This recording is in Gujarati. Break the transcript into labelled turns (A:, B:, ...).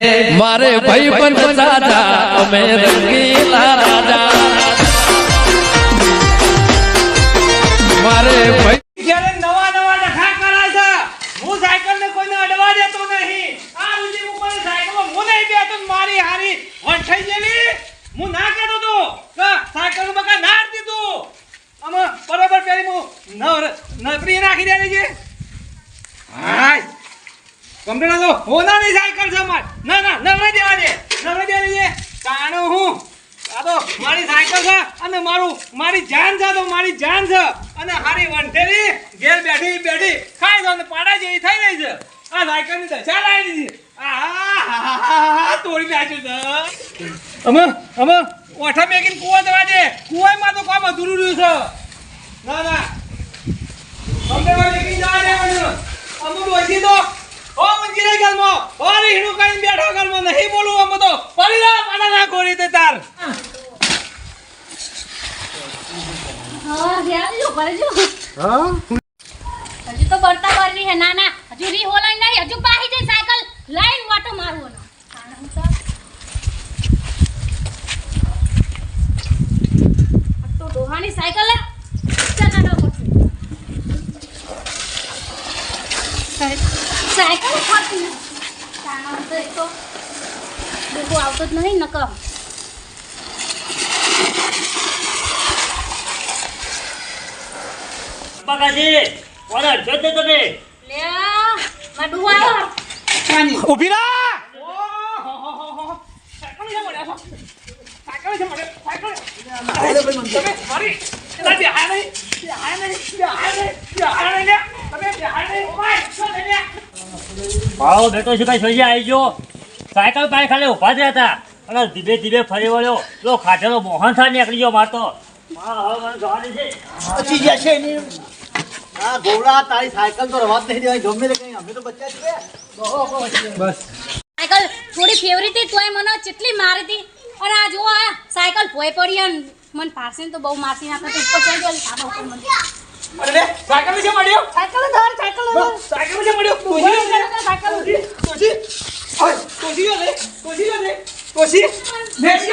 A: મારે ભાઈ પણ સાજા અમે રંગીલા રાજા. મારે ભાઈ
B: જ્યારે નવા નવા ડખા કરાય છે હું સાયકલ ને કોઈને અડવા દેતો નહીં. આ સુધી ઉપર સાયકલ હું નહીં ને મારી હારી વંઠાઈ ગયેલી. હું ના કહેતો તો કે સાયકલ બકા ના અડતી આમાં બરોબર પેલી હું નવર નાખી દેલી છે. કમ્પ્લેન તો હોના નહીં સાયકલ છે માર ના ના નવરે દેવા દે. નવરે દેવાની છે કાણો હું. આ તો મારી સાયકલ છે અને મારું મારી જાન છે તો મારી જાન છે. અને હારી વંઠેલી ઘેર બેઠી બેઠી ખાઈ દો ને પાડા જેવી થઈ રહી છે. આ સાયકલની દશા લાવી દીધી. આહાહાહાહા, તોડી નાખ્યું છે. અમે અમે ઓઠા મેકીને કુવા દેવા દે. કુવામાં તો કામ અધૂરું રહ્યું છે. ના ના. અમને મેકીને જવા દે અમુક ઓછી તો ઓ મંજીરે ગલમો ઓરી રીહણું કરીને બેઠો ગલમો નહીં બોલું અમુ તો. પડી રા પાડા ના ગોળી તે તાર.
C: હા, ધ્યાન જો, ભરજો. હજુ તો બરતા બળની હે ના ના. હજુ રી હોલાઈ નહીં હજુ પાહી જઈ સાયકલ. લાઈન વાટો મારવો ના તાણે હું તો આ તો ડોહાની સાયકલ હે. ચલાવવા પડશે. સાય- સાયકલ હું તો ડોહો આવતો જ નહીં નકર
D: પગાજી ઓરે જોતે તમે.
C: લે માં ડોહો આવ્યો
B: ઊભી રા સાયકલ છે મળ્યા છો સાયકલ છે. મળ્યા સાયકલ તમે મારી. એલા બેહાય નહીં બેહાય નહીં બેહાય નહીં બેહાય નહીં લે. તમે બેહાય નહીં ઓય શું થઈ
D: ભાવ બેટો શું કઈ સોજી આવી ગયો. સાયકલ પાસે ખાલી ઊભા જ હતા અને ધીમે ધીમે ફરી વળ્યો. પેલો ખાધેલો મોહન થા નીકળી ગયો મારતો. મારા હવે મને જવાની
E: પછી જશે એની. ગોળા તારી સાયકલ તો રવા જ નહીં દેવાય ગમે તે કઈ. અમે તો બચ્ચા છીએ.
C: સાયકલ થોડી ફેવરી હતી તોય મને કેટલી મારી હતી. અને આ જો આ સાયકલ ભોય પડી અને મને પાસે તો બહુ માસી નાખે તો ઉપર ચડી ગયો ધાબા ઉપર મને
B: અરે લે સાયકલ છે મળ્યો? સાયકલ ધર સાયકલ સાયકલ છે મળ્યો. તોજી સાયકલ તોજી ઓય તોજી તોજી લે તોજી બેસી